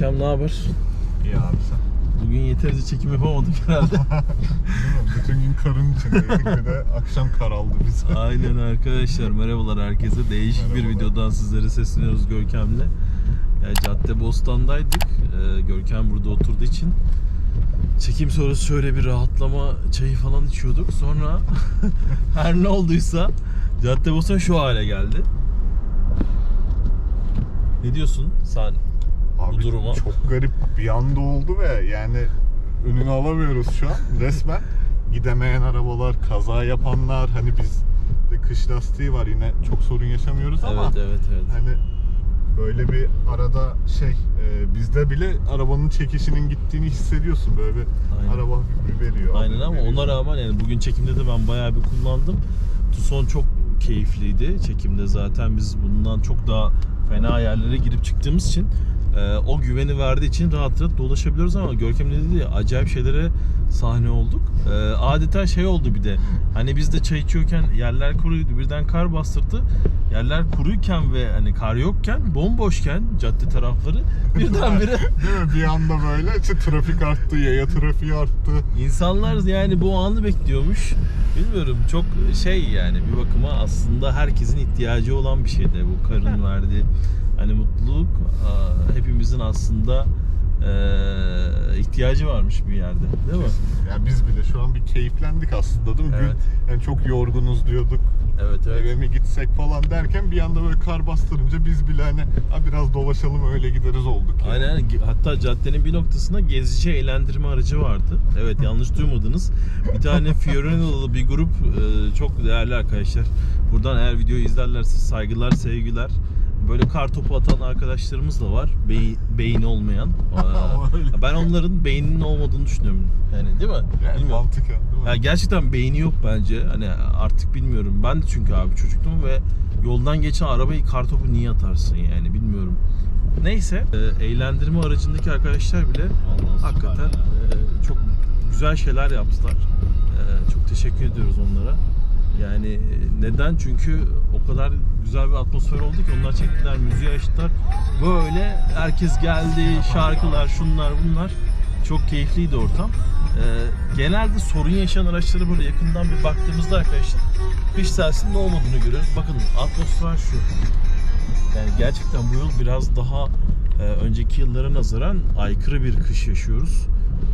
ne haber? İyi abi sen. Bugün yeterince çekim yapamadık herhalde. Bütün gün karın içindeydik bir de akşam karaldı biz. Aynen arkadaşlar merhabalar herkese. Değişik bir Merhabalar. videodan sizlere sesleniyoruz Görkem'le. Yani Cadde Bostan'daydık. Ee, Görkem burada oturduğu için. Çekim sonrası şöyle bir rahatlama çayı falan içiyorduk. Sonra her ne olduysa Cadde Bostan şu hale geldi. Ne diyorsun sen? Abi duruma. çok garip bir anda oldu ve yani önünü alamıyoruz şu an resmen. Gidemeyen arabalar, kaza yapanlar hani biz de kış lastiği var yine çok sorun yaşamıyoruz ama Evet evet evet. hani böyle bir arada şey e, bizde bile arabanın çekişinin gittiğini hissediyorsun böyle bir Aynen. araba hafif bir veriyor. Aynen ama veriyor. ona rağmen yani bugün çekimde de ben bayağı bir kullandım. Tucson çok keyifliydi çekimde zaten biz bundan çok daha fena yerlere girip çıktığımız için e, o güveni verdiği için rahat rahat dolaşabiliyoruz ama Görkem dedi ya acayip şeylere sahne olduk. E, adeta şey oldu bir de hani biz de çay içiyorken yerler kuruydu birden kar bastırdı. Yerler kuruyken ve hani kar yokken bomboşken cadde tarafları birdenbire Değil mi? Bir anda böyle işte trafik arttı, yaya trafiği arttı. İnsanlar yani bu anı bekliyormuş. Bilmiyorum çok şey yani bir bakıma aslında herkesin ihtiyacı olan bir şeydi bu karın verdiği hani mutluluk hepimizin aslında eee, ihtiyacı varmış bir yerde değil mi? Yani biz bile şu an bir keyiflendik aslında değil mi? Evet. Gün, yani çok yorgunuz diyorduk. Evet Eve mi gitsek falan derken bir anda böyle kar bastırınca biz bile hani "Ha, biraz dolaşalım öyle gideriz olduk. yani. Aynen hatta caddenin bir noktasında gezici eğlendirme aracı vardı. Evet yanlış duymadınız. Bir tane Fiorena'lı bir grup e, çok değerli arkadaşlar. Buradan eğer videoyu izlerlerse saygılar, sevgiler. Böyle kar topu atan arkadaşlarımız da var. Beyin, beyni Ee, ben onların beyninin olmadığını düşünüyorum. Yani değil mi? Yani Bilmiyorum. mantıken değil mi? Ya gerçekten beyni yok bence. Hani artık bilmiyorum. Ben de çünkü abi çocuktum ve yoldan geçen arabayı kartopu niye atarsın yani bilmiyorum. Neyse e, eğlendirme aracındaki arkadaşlar bile hakikaten e, çok güzel şeyler yaptılar. E, çok teşekkür ediyoruz onlara. Yani e, neden? Çünkü o kadar güzel bir atmosfer oldu ki onlar çektiler, müziği açtılar. Böyle herkes geldi, şarkılar, şunlar bunlar. Çok keyifliydi ortam. Ee, genelde sorun yaşayan araçlara böyle yakından bir baktığımızda arkadaşlar kış selsinin olmadığını görüyoruz. Bakın atmosfer şu. Yani gerçekten bu yıl biraz daha e, önceki yıllara nazaran aykırı bir kış yaşıyoruz.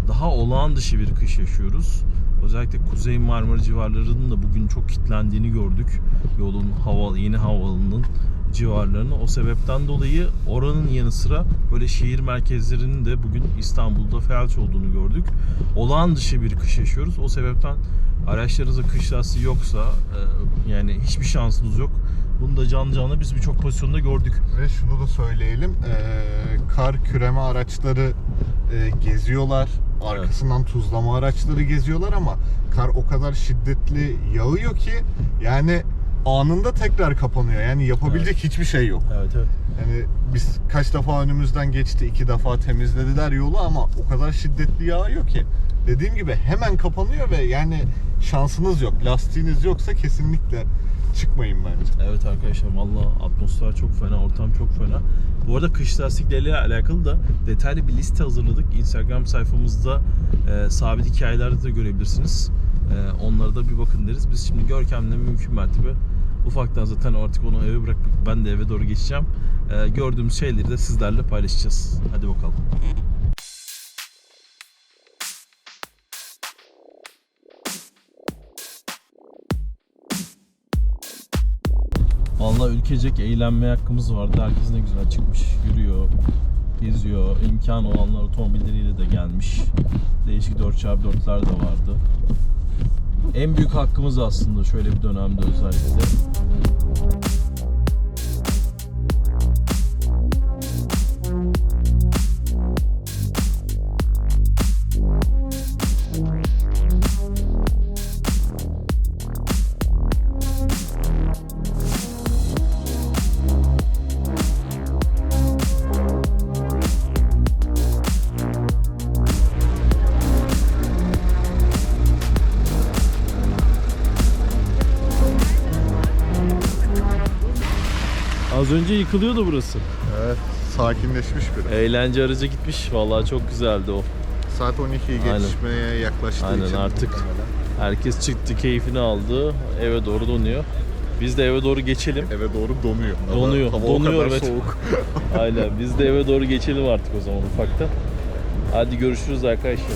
Daha olağan dışı bir kış yaşıyoruz. Özellikle Kuzey Marmara civarlarının da bugün çok kilitlendiğini gördük. Yolun hava yeni havalının civarlarını. O sebepten dolayı oranın yanı sıra böyle şehir merkezlerinin de bugün İstanbul'da felç olduğunu gördük. Olağan dışı bir kış yaşıyoruz. O sebepten araçlarınızda kış lastiği yoksa e, yani hiçbir şansınız yok. Bunu da canlı canlı biz birçok pozisyonda gördük. Ve şunu da söyleyelim. eee, kar küreme araçları eee, geziyorlar. Arkasından tuzlama araçları geziyorlar ama kar o kadar şiddetli yağıyor ki yani anında tekrar kapanıyor. Yani yapabilecek hiçbir şey yok. Evet evet. Yani biz kaç defa önümüzden geçti, iki defa temizlediler yolu ama o kadar şiddetli yağıyor ki. Dediğim gibi hemen kapanıyor ve yani şansınız yok. Lastiğiniz yoksa kesinlikle çıkmayın bence. Evet arkadaşlar valla atmosfer çok fena, ortam çok fena. Bu arada kış lastikleriyle alakalı da detaylı bir liste hazırladık. Instagram sayfamızda e, sabit hikayelerde de görebilirsiniz. E, onlara da bir bakın deriz. Biz şimdi Görkem'le mümkün mertebe ufaktan zaten artık onu eve bırakıp ben de eve doğru geçeceğim. E, gördüğümüz şeyleri de sizlerle paylaşacağız. Hadi bakalım. Vallahi ülkecek eğlenme hakkımız vardı. Herkes ne güzel çıkmış, yürüyor, geziyor. İmkan olanlar otomobilleriyle de gelmiş. Değişik 4x4'ler de vardı. En büyük hakkımız aslında şöyle bir dönemde özellikle. Az önce yıkılıyordu burası. Evet. sakinleşmiş biraz. Eğlence aracı gitmiş. Vallahi çok güzeldi o. Saat 12'yi Aynen. geçmeye yaklaştığı Aynen, için artık. muhtemelen. Herkes çıktı, keyfini aldı. Eve doğru donuyor. Biz de eve doğru geçelim. eve doğru donuyor. Donuyor, hava donuyor, o kadar evet. soğuk. Aynen. Biz de eve doğru geçelim artık o zaman ufaktan. Hadi görüşürüz arkadaşlar.